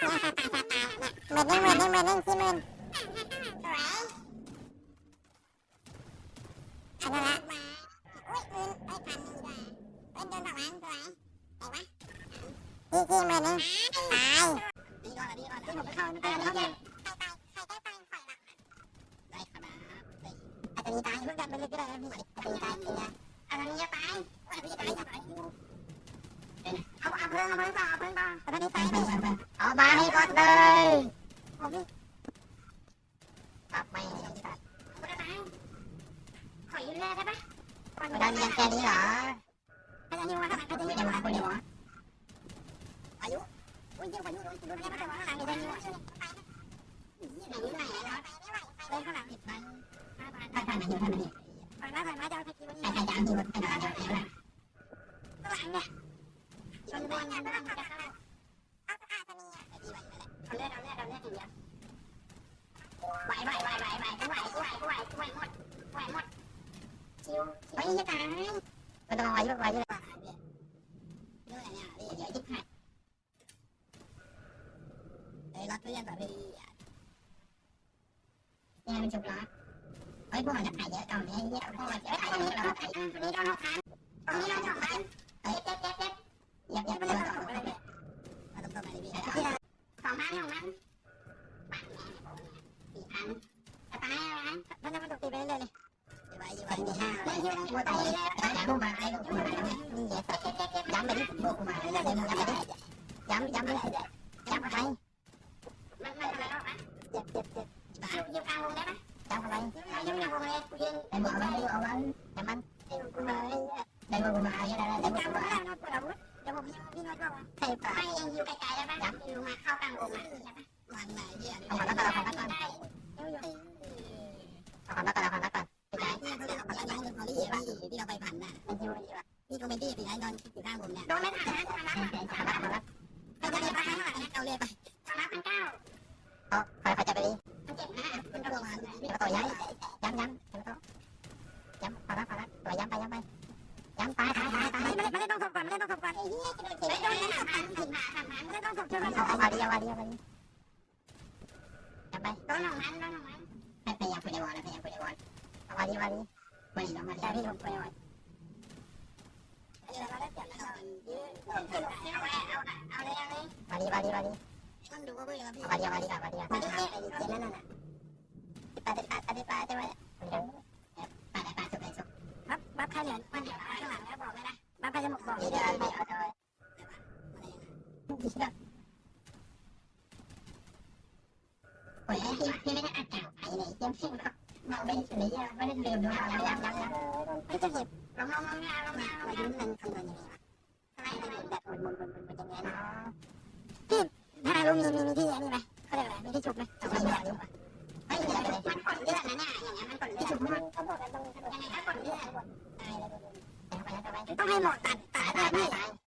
เนี่ยสตาร์สตาร์เนี่ยหมื่นหนึ่งหมื่นหนึ่งหมื่นหนึ่งสี่หมื่นสวยอันนั้นละอุ้ยหมื่นเอ้ยพันหนึ่งดีกว่าเอ้ยโดนสองล้านสวยไหนวะสี่สี่หมื่นหนึ่งตายดีก่อนดีก่อนที่ผมไปเข้าไปเข้าไปอันนี้ตายเพิ่งกันไปเรื่อยๆพี่อันนี้ตายเลยอันนี้ตายอันนี้ตายเป็นเอาเอาเพิ่มเอาเพิ่มเปล่าเพิ่มเปล่าอันนี้ตายไป อกมาให้หมดเลยกลับไม่สัตว์คุณอะไรอยืมเรือได้ปะไม่ได้มีแค่นี้เหรอใครจะยืงมาข้างหลังใรจะยืมมาคนเดียวอายุอุ้ยยืงอายุโดนโดนแล้วมาแต่ว่าข้างหลังใครจะยืมช่วยไปไหนไหนเหรอไปข้างหลังอีกไปไปไปมาอยู่ทำไมไปมาไปมาจะเอาไปกินวันนี้ไปจะเอาอยู่ไปนอนอยู่ข้างหลังข้างหลังเนี่ยชนบอลงานบ้านจะเข้า เอวไหวไหวไหวไหวไหวกูไหวกูไหวกูไหวไหวหมดไหวหมดชิวเฮ้ยจะตายมันต้องไหวแบบไหวเลยเรื่องอะไรเนี่ยเดี๋ยวจิ๊บให้เฮ้ยรักเพื่อนแบบนี้เนี่ยมันจบแล้วเฮ้ยพวกมันจะไปเยอะตรงนี้เยอะพวกมันจะไปตรงนี้ตรงนี้โดนหกพันตรงนี้โดนหกน สองพันสองพันสี่พันจะตายแล้วนะมันจะมาตกตีไปเรื่อยเลยไว้ไว้ดีห้าเลยเยอะมัวแต่ย้ำมาไอ้กูมานี่ไงสัตว์ย้ำไปดิพวกกูมาเลยย้ำไปดิย้ำย้ำไปย้ำไปมันมันอะไรแล้วอะเจ็บเจ็บเจ็บยืนยืนกลางวงได้ปะย้ำไปยืนกลางวงเลยกูยืนไอ้บอกเอาไว้เอาไว้แต่มัน ไหนเนี่ยเอาก่อนแล้วก่อนเอาก่อนแล้วก่อนได้ยืนอยู่เอาก่อนแล้วก่อนเอาก่อนแล้วก่อนไปไหนเนี่เขาเรียกว่าย้ายเงินพอลี่ที่ที่เราไปผันน่ะมันอยู่นี่ก็เป็นที่ปีไหนนอนอยู่ข้างผมเนี่ยโดนไม่ทันนะทำรับสามรับสามรับไปจะมีไปข้างหลังเอาเลยไปทำรับพันเก้าเอาใครใครจะไปดีพันเจ็ดนะคุณประมาแล้วต่อย้ำย้ำย้ำแล้วก็ย้ำพอละพอละต่อย้ำไปย้ำไปย้ำตายตายตายตายไม่ได้ต้องสอบก่อนไม่ได้ต้องสอบก่อนไอ้เหี้ยจะโดนเขียนโดนสามพันขัน เอาเอาเอาวาดีเอาวาดีเอาวาดีอย่าไปโดนหนองมันโดนหนองมันไปไปยังคุณไอวอนไปยังคุณไอวอนเอาวาดีวาดีไปหนองมันใช่พี่ผมคุณไอวอนเอาเลยเอาเลยวาดีวาดีวาดีต้องดูว่าพี่เอาวาดีเอาวาดีเอาวาดีเอาวาดีเจ็ดนั่นน่ะปาดปาดปาดปาดได้ไหมปาดปาดสุดเลยสุดบับบับใครเหลือมันเดี๋ยวข้างหลังแล้วบอกเลยนะบับใครจะหมกบอกเดี๋ยวไปเอาตัว 我先去那边按照排的先进了，那我们怎么样？我เลยเ？我两两两，我这里我妈妈妈妈妈，我就能สุ你了。ทำไม่ได้เดือดทำไมแบบหมุนหมุนหมุนหมุนอย่างเงี้ยเนาะพี่ถ้าเรามีมีมีที่อันนี้ไหมเขาเรียกอะไรมีที่จุกไหมจุกไม่เยอะจุกไม่เยอะมันกดเลือดนะเนี่ยอย่างเงี้ยมันกดเลือดจุกมันเขาบอกกันตรงยังไงถ้ากดเลือดตายเลยต้องให้หมอตัดตัดได้ไหม